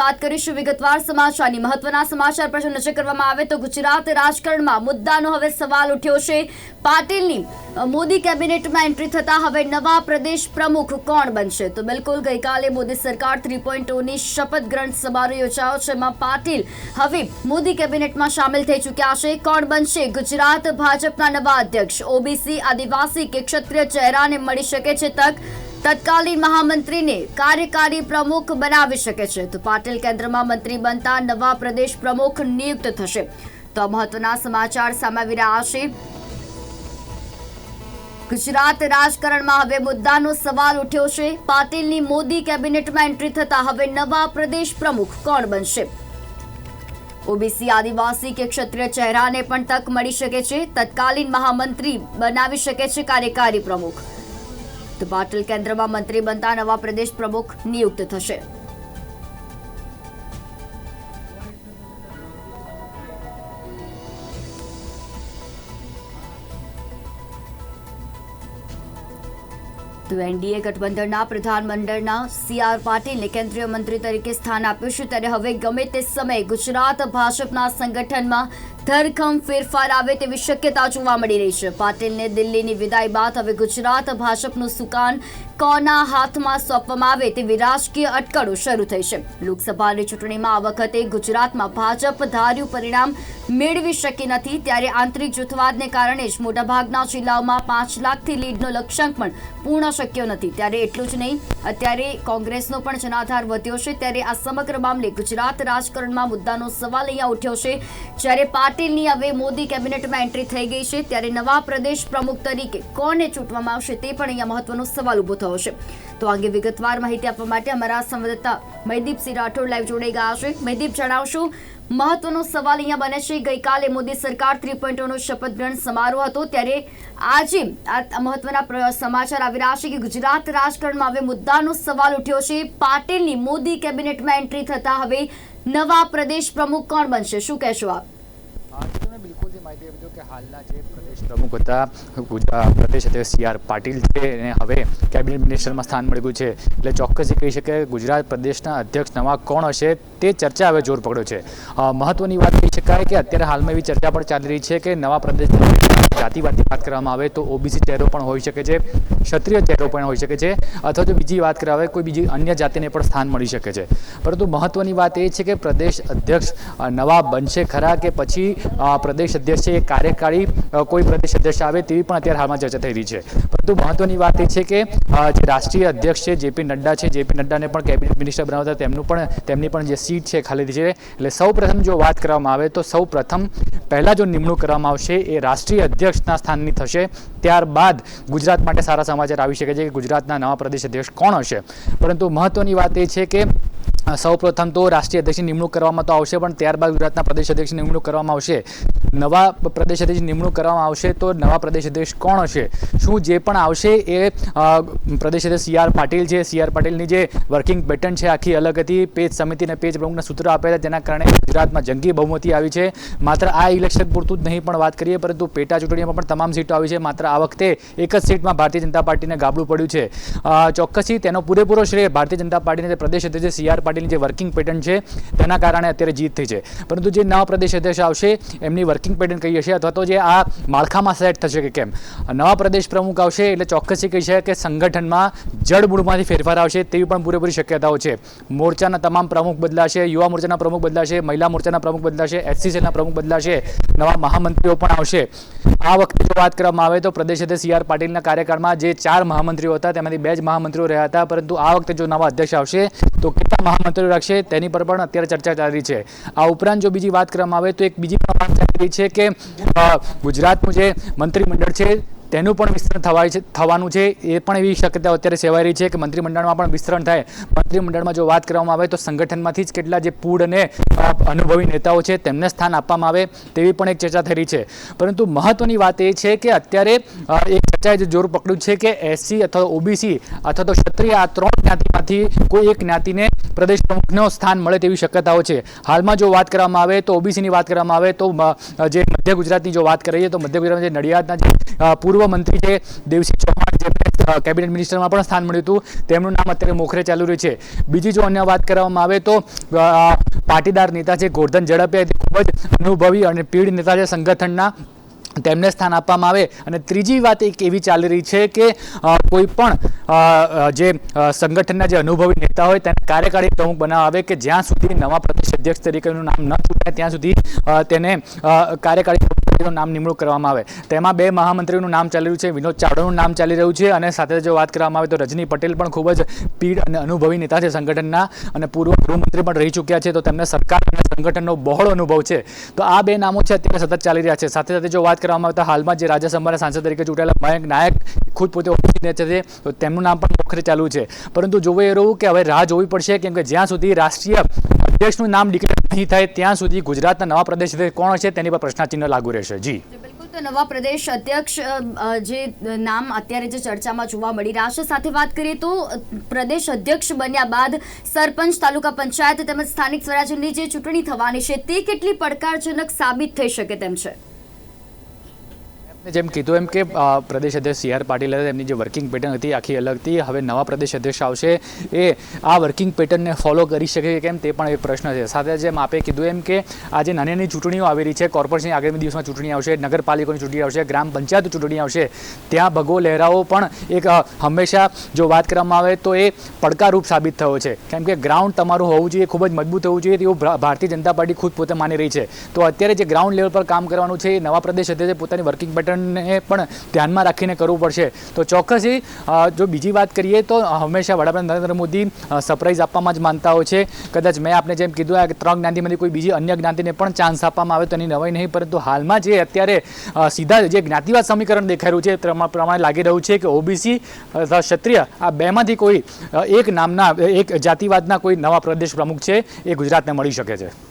વાત કરીશું વિગતવાર સમાચારની. મહત્વના સમાચાર પર નજર કરવામાં આવે તો ગુજરાત રાજકારણમાં મુદ્દાનો હવે સવાલ ઉઠ્યો છે. પાટીલની મોદી કેબિનેટમાં એન્ટ્રી થતા હવે નવા પ્રદેશ પ્રમુખ કોણ બનશે? તો બિલકુલ ગઈકાલે મોદી સરકાર થ્રી પોઈન્ટની શપથ ગ્રહણ સમારોહ યોજાયો છે. એમાં પાટીલ હવે મોદી કેબિનેટમાં સામેલ થઈ ચૂક્યા છે. કોણ બનશે? ગુજરાત ભાજપના નવા અધ્યક્ષ. ઓબીસી આદિવાસી કે ક્ષત્રિય ચહેરાને મળી શકે છે તક? તત્કાલીન મહામંત્રીને કાર્યકારી પ્રમુખ બનાવી શકે છે. તો પાટીલ કેન્દ્રમાં મંત્રી બનતા નવા પ્રદેશ પ્રમુખ નિયુક્ત થશે. તો મહત્વના સમાચાર સામે રહ્યા છે. ગુજરાત રાજકારણમાં હવે મુદ્દાનો સવાલ ઉઠ્યો છે. પાટીલની મોદી કેબિનેટમાં એન્ટ્રી થતા હવે નવા પ્રદેશ પ્રમુખ કોણ બનશે? ઓબીસી આદિવાસી કે ક્ષત્રિય ચહેરાને પણ તક મળી શકે છે. તત્કાલીન મહામંત્રી બનાવી શકે છે કાર્યકારી પ્રમુખ. તો પાટીલ કેન્દ્રમાં મંત્રી બનતા નવા પ્રદેશ પ્રમુખ નિયુક્ત થશે. તો એનડીએ ગઠબંધનના પ્રધાનમંડળના સી પાટીલને કેન્દ્રીય મંત્રી તરીકે સ્થાન આપ્યું છે. ત્યારે હવે ગમે તે સમયે ગુજરાત ભાજપના સંગઠનમાં ધરખમ ફેરફાર આવે તેવી શક્યતા જોવા મળી રહી છે. પાટીલને દિલ્હીની વિદાય બાદ હવે ગુજરાત ભાજપનું સુકાન કોના હાથમાં સોંપવામાં આવે તેવી રાજકીય અટકળો શરૂ થઈ છે. લોકસભાની ચૂંટણીમાં આ વખતે ગુજરાતમાં ભાજપ ધાર્યું પરિણામ મેળવી શકી નથી. ત્યારે આંતરિક જૂથવાદને કારણે જ મોટાભાગના જિલ્લાઓમાં પાંચ લાખથી લીડનો લક્ષ્યાંક પણ પૂર્ણ શક્યો નથી. ત્યારે એટલું જ નહીં, અત્યારે કોંગ્રેસનો પણ જનાધાર વધ્યો છે. ત્યારે આ સમગ્ર મામલે ગુજરાત રાજકારણમાં મુદ્દાનો સવાલ અહીંયા ઉઠ્યો છે. જ્યારે પાટીલની હવે મોદી કેબિનેટમાં એન્ટ્રી થઈ ગઈ છે. ત્યારે નવા પ્રદેશ પ્રમુખ તરીકે કોને ચૂંટવામાં આવશે તે પણ અહીંયા મહત્વનો સવાલ ઊભો થયો છે. તો અંગે વિગતવાર માહિતી આપવા માટે અમારા સંવાદદાતા મયદીપસિંહ રાઠોડ લાઈવ જોડાઈ ગયા છે. મહિદીપ જણાવશો, મહત્વનો સવાલ અહીંયા બને છે. ગઈકાલે મોદી સરકાર થ્રી પોઈન્ટ નો શપથ ગ્રહણ સમારોહ હતો. ત્યારે આજે આ મહત્વના સમાચાર આવી રહ્યા છે કે ગુજરાત રાજકારણમાં હવે મુદ્દાનો સવાલ ઉઠ્યો છે. પાટીલની મોદી કેબિનેટમાં એન્ટ્રી થતા હવે નવા પ્રદેશ પ્રમુખ કોણ બનશે? શું કહેશો આપ? બિલકુલ જે માહિતી આપી કે હાલના જે પ્રદેશ પ્રમુખ હતા પ્રદેશ અધ્યક્ષ સી આર પાટીલ છે અને હવે કેબિનેટ મિનિસ્ટરમાં સ્થાન મળી ગયું છે. એટલે ચોક્કસ એ કહી શકાય ગુજરાત પ્રદેશના અધ્યક્ષ નવા કોણ હશે તે ચર્ચા હવે જોર પકડ્યો છે. મહત્વની વાત કહી શકાય કે અત્યારે હાલમાં એવી ચર્ચા પણ ચાલી રહી છે કે નવા પ્રદેશ જાતિવાદની વાત કરવામાં આવે તો ઓબીસી ચહેરો પણ હોઈ શકે છે, ક્ષત્રિય ચહેરો પણ હોઈ શકે છે, અથવા તો બીજી વાત કરાવે કોઈ બીજી અન્ય જાતિને પણ સ્થાન મળી શકે છે. પરંતુ મહત્વની વાત એ છે કે પ્રદેશ અધ્યક્ષ નવા બનશે ખરા કે પછી પ્રદેશ અધ્યક્ષ છે એ કાર્યકારી કોઈ પ્રદેશ અધ્યક્ષ આવે તેવી પણ અત્યારે હાલમાં ચર્ચા થઈ રહી છે. પરંતુ મહત્વની વાત એ છે કે જે રાષ્ટ્રીય અધ્યક્ષ છે જેપી નડ્ડા છે જેપી નડ્ડાને પણ કેબિનેટ મિનિસ્ટર બનાવતા તેમનું પણ, તેમની પણ જે સીટ છે ખાલી છે, એટલે સૌ પ્રથમ જો વાત કરવામાં આવે તો સૌ પ્રથમ પહેલાં જો નિમણૂક કરવામાં આવશે એ રાષ્ટ્રીય અધ્યક્ષના સ્થાનની થશે. ત્યારબાદ ગુજરાત માટે સારા સમાચાર આવી શકે છે કે ગુજરાતના નવા પ્રદેશ અધ્યક્ષ કોણ હશે? પરંતુ મહત્વની વાત એ છે કે અ, સૌ પ્રથમ તો રાષ્ટ્રીય અધ્યક્ષની નિમણૂક કરવામાં તો આવશે પણ ત્યારબાદ ગુજરાતના પ્રદેશ અધ્યક્ષની નિમણૂક કરવામાં આવશે. નવા પ્રદેશ અધ્યક્ષ નિમણૂક કરવામાં આવશે તો નવા પ્રદેશ અધ્યક્ષ કોણ હશે? શું જે પણ આવશે એ પ્રદેશ અધ્યક્ષ સી આર પાટીલ છે. સી આર પાટીલની જે વર્કિંગ પેટર્ન છે આખી અલગ હતી. પેજ સમિતિ અને પેજ પ્રમુખના સૂત્ર આપ્યા હતા જેના કારણે ગુજરાતમાં જંગી બહુમતી આવી છે. માત્ર આ ઇલેક્શન પૂરતું જ નહીં પણ વાત કરીએ પરંતુ પેટા ચૂંટણીમાં પણ તમામ સીટો આવી છે. માત્ર આ વખતે એક જ સીટમાં ભારતીય જનતા પાર્ટીને ગાબડું પડ્યું છે. ચોક્કસથી તેનો પૂરેપૂરો શ્રેય ભારતીય જનતા પાર્ટીના પ્રદેશ અધ્યક્ષ સી આર પાટીલની જે વર્કિંગ પેટર્ન છે, તેના કારણે અત્યારે જીત થઈ છે. પરંતુ જે નવા પ્રદેશ અધ્યક્ષ આવશે, એમની વર્કિંગ પેટર્ન કહીએ હશે અથવા તો જે આ માળખામાં સેટ થશે કે કેમ? નવા પ્રદેશ પ્રમુખ આવશે એટલે ચોક્કસથી કહી છે કે સંગઠનમાં જડમૂળમાંથી ફેરફાર આવશે તેવી પણ પૂરેપૂરી શક્યતાઓ છે. મોરચાના તમામ પ્રમુખ બદલાશે, યુવા મોરચાના પ્રમુખ બદલાશે, મહિલા મોરચાના પ્રમુખ બદલાશે એસસીસીના પ્રમુખ બદલાશે, નવા મહામંત્રીઓ પણ આવશે. આ વખતે જો વાત કરવામાં આવે તો પ્રદેશ અધ્યક્ષ સી આર પાટીલના કાર્યકાળમાં જે ચાર મહામંત્રીઓ હતા, તેમાંથી બે જ મહામંત્રીઓ રહ્યા હતા. પરંતુ આ વખતે જો નવા અધ્યક્ષ આવશે તો કેટલા મહામંત્રીઓ રાખશે તેની પર પણ અત્યારે ચર્ચા ચાલી છે. આ ઉપરાંત જો બીજી વાત કરવામાં આવે તો એક બીજી પણ વાત ચાલી રહી છે કે ગુજરાતનું જે મંત્રીમંડળ છે તેનું પણ વિસ્તરણ થવાય છે થવાનું છે. એ પણ એવી શક્યતા અત્યારે સેવાઈ રહી છે કે મંત્રીમંડળમાં પણ વિસ્તરણ થાય. મંત્રીમંડળમાં જો વાત કરવામાં આવે તો સંગઠનમાંથી જ કેટલા જે પૂડ અને અનુભવી નેતાઓ છે તેમને સ્થાન આપવામાં આવે તેવી પણ એક ચર્ચા થઈ રહી છે. પરંતુ મહત્વની વાત એ છે કે અત્યારે એક ચર્ચાએ જોર પકડ્યું છે કે એસસી અથવા ઓબીસી અથવા તો ક્ષત્રિય આ ત્રણ જ્ઞાતિમાંથી કોઈ એક જ્ઞાતિને પ્રદેશ પ્રમુખનો સ્થાન મળે તેવી શક્યતાઓ છે. હાલમાં જો વાત કરવામાં આવે તો ઓબીસીની વાત કરવામાં આવે તો જે મધ્ય ગુજરાતની જો વાત કરીએ તો મધ્ય ગુજરાતમાં જે નડિયાદના જે અ, પૂર્વ મંત્રી છે, દેવસિંહ ચૌહાણ, જેમને કેબિનેટ મિનિસ્ટરમાં પણ સ્થાન મળ્યું હતું, તેમનું નામ અત્યારે મોખરે ચાલુ રહ્યું છે. બીજી જો અન્ય વાત કરવામાં આવે તો પાટીદાર નેતા છે, ગોરધન ઝડપિયા ખૂબ જ અનુભવી અને પીઢ નેતા છે, સંગઠનના, તેમને સ્થાન આપવામાં આવે. અને ત્રીજી વાત એક એવી ચાલી રહી છે કે કોઈ પણ જે સંગઠનના જે અનુભવી નેતા હોય, તેને કાર્યકારી પ્રમુખ બનાવવા આવે કે જ્યાં સુધી નવા પ્રદેશ અધ્યક્ષ તરીકેનું નામ ન ચૂંટાય ત્યાં સુધી તેને કાર્યકારી પ્રમુખ નામ નિમણૂક કરવામાં આવે. તેમાં બે મહામંત્રીનું નામ ચાલી રહ્યું છે. વિનોદ ચાવડાનું નામ ચાલી રહ્યું છે અને સાથે જો વાત કરવામાં આવે તો રજની પટેલ પણ ખૂબ જ પીઢ અને અનુભવી નેતા છે સંગઠનના અને પૂર્વ ગૃહમંત્રી પણ રહી ચૂક્યા છે. તો તેમને સરકાર અને સંગઠનનો બહોળો અનુભવ છે. તો આ બે નામો છે અત્યારે સતત ચાલી રહ્યા છે. સાથે સાથે જો વાત કરવામાં આવે તો હાલમાં જે રાજ્યસભાના સાંસદ તરીકે ચૂંટાયેલા મયંક નાયક ખુદ પોતે ઓળખી છે. તો તેમનું નામ પણ મોખરે ચાલુ છે. પરંતુ જોવું એ રહ્યું કે હવે રાહ જોવી પડશે, કેમ કે જ્યાં સુધી રાષ્ટ્રીય અધ્યક્ષનું નામ ડિક્લેર નહીં થાય, ત્યાં સુધી ગુજરાતના નવા પ્રદેશ કોણ હશે તેની પર પ્રશ્નાચિહ્ન લાગુ રહેશે. જી. બિલકુલ તો નવા પ્રદેશ અધ્યક્ષ જે નામ અત્યારે જે ચર્ચામાં જોવા મળી રહ્યા છે. સાથે વાત કરીએ તો પ્રદેશ અધ્યક્ષ બન્યા બાદ સરપંચ, તાલુકા પંચાયત તેમજ સ્થાનિક સ્વરાજ્યની જે ચૂંટણી થવાની છે, તે કેટલી પડકારજનક સાબિત થઈ શકે તેમ છે? જેમ કીધું એમ કે પ્રદેશ અધ્યક્ષ સી આર પાટીલ એમની જે વર્કિંગ પેટર્ન હતી, આખી અલગ હતી. હવે નવા પ્રદેશ અધ્યક્ષ આવશે. એ આ વર્કિંગ પેટર્નને ફોલો કરી શકે કેમ? તે પણ એક પ્રશ્ન છે. સાથે જેમ આપે કીધું એમ કે, આજે નાની નાની ચૂંટણીઓ આવી રહી છે. કોર્પોરેશનની આગામી દિવસમાં ચૂંટણી આવશે નગરપાલિકાની ચૂંટણી આવશે, ગ્રામ પંચાયત ચૂંટણી આવશે. ત્યાં ભગવો લહેરાવો પણ એક હંમેશા જો વાત કરવામાં આવે તો એ પડકારરૂપ સાબિત થયો છે. કેમ કે ગ્રાઉન્ડ તમારું હોવું જોઈએ, ખૂબ જ મજબૂત હોવું જોઈએ, તેવું ભારતીય જનતા પાર્ટી ખુદ પોતે માની રહી છે. તો અત્યારે જે ગ્રાઉન્ડ લેવલ પર કામ કરવાનું છે, એ નવા પ્રદેશ અધ્યક્ષે પોતાની વર્કિંગ પેટર્નને પણ ધ્યાનમાં રાખીને કરવું પડશે. તો ચોક્કસથી જો બીજી વાત કરીએ તો હંમેશા વડાપ્રધાન નરેન્દ્ર મોદી સરપ્રાઇઝ આપવામાં જ માનતા હોય છે. કદાચ મેં આપને જેમ કીધું આ ત્રણ જ્ઞાતિમાંથી કોઈ બીજી અન્ય જ્ઞાતિને પણ ચાન્સ આપવામાં આવે તો એની નવાઈ નહીં, પરંતુ હાલમાં જે અત્યારે સીધા જે જ્ઞાતિવાદ સમીકરણ દેખાઈ રહ્યું છે પ્રમાણે લાગી રહ્યું છે કે ઓબીસી અથવા ક્ષત્રિય આ બેમાંથી કોઈ એક નામના, એક જાતિવાદના કોઈ નવા પ્રદેશ પ્રમુખ છે, એ ગુજરાતને મળી શકે છે.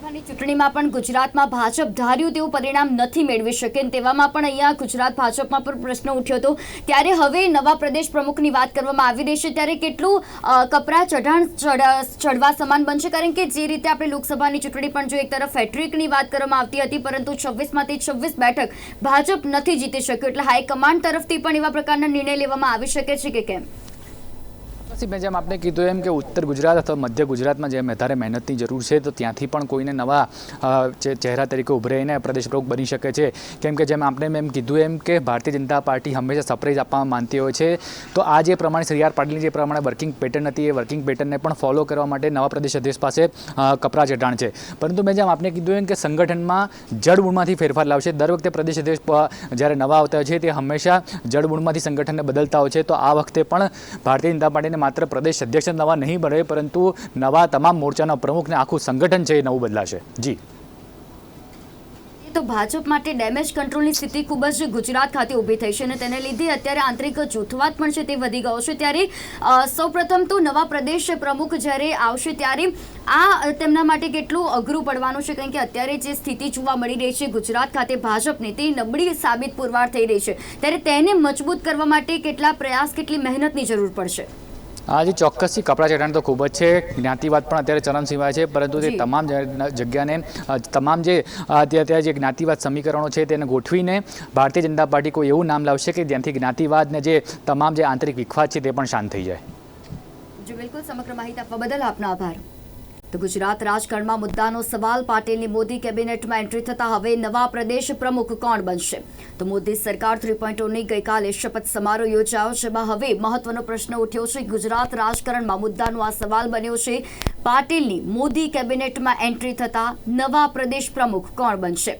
સભાની ચૂંટણીમાં પણ ગુજરાતમાં ભાજપ ધાર્યું તેવું પરિણામ નથી મેળવી શકે તેવામાં પણ અહીંયા ગુજરાત ભાજપમાં પણ પ્રશ્ન ઉઠ્યો હતો. ત્યારે હવે નવા પ્રદેશ પ્રમુખની વાત કરવામાં આવી રહી છે. ત્યારે કેટલું કપરા ચઢાણ ચઢ- ચઢવા સમાન બનશે? કારણ કે જે રીતે આપણે લોકસભાની ચૂંટણી પણ જો એક તરફ હેટ્રિકની વાત કરવામાં આવતી હતી, પરંતુ છવ્વીસમાંથી છવ્વીસ બેઠક ભાજપ નથી જીતી શક્યું. એટલે હાઈકમાન્ડ તરફથી પણ એવા પ્રકારના નિર્ણય લેવામાં આવી શકે છે કે કેમ? મેં જેમ આપણે કીધું એમ કે ઉત્તર ગુજરાત અથવા મધ્ય ગુજરાતમાં જેમ વધારે મહેનતની જરૂર છે, તો ત્યાંથી પણ કોઈને નવા ચહેરા તરીકે ઉભરાઈને પ્રદેશ પ્રમુખ બની શકે છે. કેમ કે જેમ આપણે મેં કીધું એમ કે ભારતીય જનતા પાર્ટી હંમેશા સરપ્રાઈઝ આપવામાં માનતી હોય છે, તો આ જે પ્રમાણે શ્રી આર પાટીલની જે પ્રમાણે વર્કિંગ પેટર્ન હતી, એ વર્કિંગ પેટર્નને પણ ફોલો કરવા માટે નવા પ્રદેશ અધ્યક્ષ પાસે કપરા ચઢાણ છે. પરંતુ મેં જેમ આપણે કીધું એમ કે સંગઠનમાં જડમૂળમાંથી ફેરફાર લાવશે. દર વખતે પ્રદેશ અધ્યક્ષ જ્યારે નવા આવતા હોય છે, તે હંમેશા જડમૂળમાંથી સંગઠનને બદલતા હોય છે. તો આ વખતે પણ ભારતીય જનતા પાર્ટીને માત્ર પ્રદેશ અધ્યક્ષ નવા નહીં બને પરંતુ નવા તમામ મોરચાના પ્રમુખને આખું સંગઠન છે એ નવું બદલાશે. જી. તો ભાજપ માટે ડેમેજ કંટ્રોલની સ્થિતિ ખૂબ જ ગુજરાત ખાતે ઊભી થઈ છે અને તેને લીધે અત્યારે આંતરિક જૂથવાદ પણ છે તે વધી ગયો છે. ત્યારે સૌપ્રથમ તો નવા પ્રદેશ પ્રમુખ જ્યારે આવશે ત્યારે આ તેમના માટે કેટલું અઘરું પડવાનું છે? કારણ કે અત્યારે જે સ્થિતિ જોવા મળી રહી છે ગુજરાત ખાતે ભાજપની, તે નબળી સાબિત પુરવાર થઈ રહી છે. ત્યારે તેને મજબૂત કરવા માટે કેટલા પ્રયાસ, કેટલી મહેનતની જરૂર પડશે? આજે ચોક્કસથી કપડાં ચઢાણ તો ખૂબ જ છે. જ્ઞાતિવાદ પણ અત્યારે ચરમસીમાએ છે પરંતુ તે તમામ જગ્યાને તમામ જે અત્યારે અત્યારે જે જ્ઞાતિવાદ સમીકરણો છે તેને ગોઠવીને ભારતીય જનતા પાર્ટી કોઈ એવું નામ લાવશે કે જ્યાંથી જ્ઞાતિવાદને જે તમામ જે આંતરિક વિખવાદ છે તે પણ શાંત થઈ જાય. જો બિલકુલ સમગ્ર માહિતી આપવા બદલ આપનો આભાર. તો ગુજરાત રાજકારણમાં મુદ્દાનો સવાલ પાટીલની મોદી કેબિનેટમાં એન્ટ્રી થતા હવે નવા પ્રદેશ પ્રમુખ કોણ બનશે? તો મોદી સરકાર થ્રી પોઈન્ટની ગઈકાલે શપથ સમારોહ યોજાયો જેમાં હવે મહત્વનો પ્રશ્ન ઉઠ્યો છે. ગુજરાત રાજકારણમાં મુદ્દાનો આ સવાલ બન્યો છે, પાટીલની મોદી કેબિનેટમાં એન્ટ્રી થતા નવા પ્રદેશ પ્રમુખ કોણ બનશે?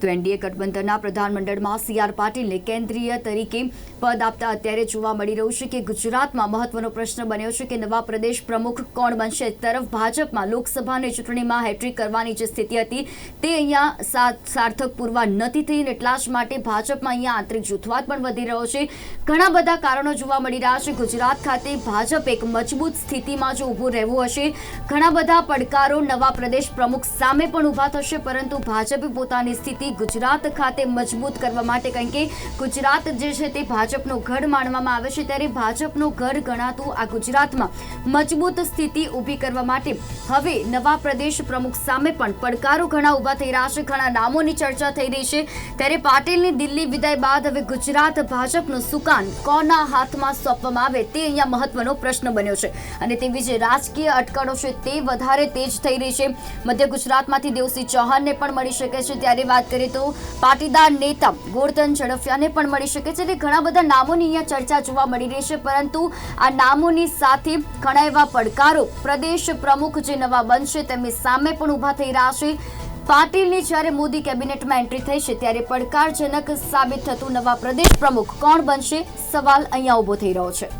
તો એનડીએ ગઠબંધનના પ્રધાનમંડળમાં સી આર પાટીલને કેન્દ્રીય તરીકે પદ આપતા અત્યારે જોવા મળી રહ્યું છે કે ગુજરાતમાં મહત્વનો પ્રશ્ન બન્યો છે કે નવા પ્રદેશ પ્રમુખ કોણ બનશે. તરફ ભાજપમાં લોકસભાની ચૂંટણીમાં હેટ્રિક કરવાની જે સ્થિતિ હતી તે અહીંયા સાર્થક પૂરવા નથી થઈ અને એટલા જ માટે ભાજપમાં અહીંયા આંતરિક જૂથવાદ પણ વધી રહ્યો છે. ઘણા બધા કારણો જોવા મળી રહ્યા છે. ગુજરાત ખાતે ભાજપ એક મજબૂત સ્થિતિમાં જો ઊભું રહેવું હશે, ઘણા બધા પડકારો નવા પ્રદેશ પ્રમુખ સામે પણ ઊભા થશે, પરંતુ ભાજપે પોતાની સ્થિતિ સ્થિતિ ગુજરાત ખાતે મજબૂત કરવા માટે, કારણ કે ગુજરાત જે છે તે ભાજપનો ગઢ માનવામાં આવે છે, ત્યારે ભાજપનો ગઢ ગણાતું આ ગુજરાતમાં મજબૂત સ્થિતિ ઊભી કરવા માટે હવે નવા પ્રદેશ પ્રમુખ સામે પણ પડકારો ઘણા ઊભા થઈ રહ્યા છે, ઘણા નામોની ચર્ચા થઈ રહી છે. ત્યારે પાટીલની દિલ્હી વિદાય બાદ હવે ગુજરાત ભાજપનું સુકાન કોના હાથમાં સોંપવામાં આવે તે અહીંયા મહત્વનો પ્રશ્ન બન્યો છે. અને તેવી જે રાજકીય અટકળો છે તે વધારે તેજ થઈ રહી છે. મધ્ય ગુજરાતમાંથી દેવસિંહ ચૌહાણને પણ મળી શકે છે. ત્યારે વાત કરીએ તો પાટીદાર નેતા ગોરધન ઝડફિયાને પણ મળી શકે છે. એટલે ઘણા બધા નામોની અહીંયા ચર્ચા જોવા મળી રહી છે, પરંતુ આ નામોની સાથે ઘણા એવા પડકારો પ્રદેશ પ્રમુખ જે નવા બનશે તેમની સામે પણ ઊભા થઈ રહ્યા છે. પાટીલની જ્યારે મોદી કેબિનેટમાં એન્ટ્રી થઈ છે, ત્યારે પડકારજનક સાબિત થતું નવા પ્રદેશ પ્રમુખ કોણ બનશે? સવાલ અહીંયા ઊભો થઈ રહ્યો છે.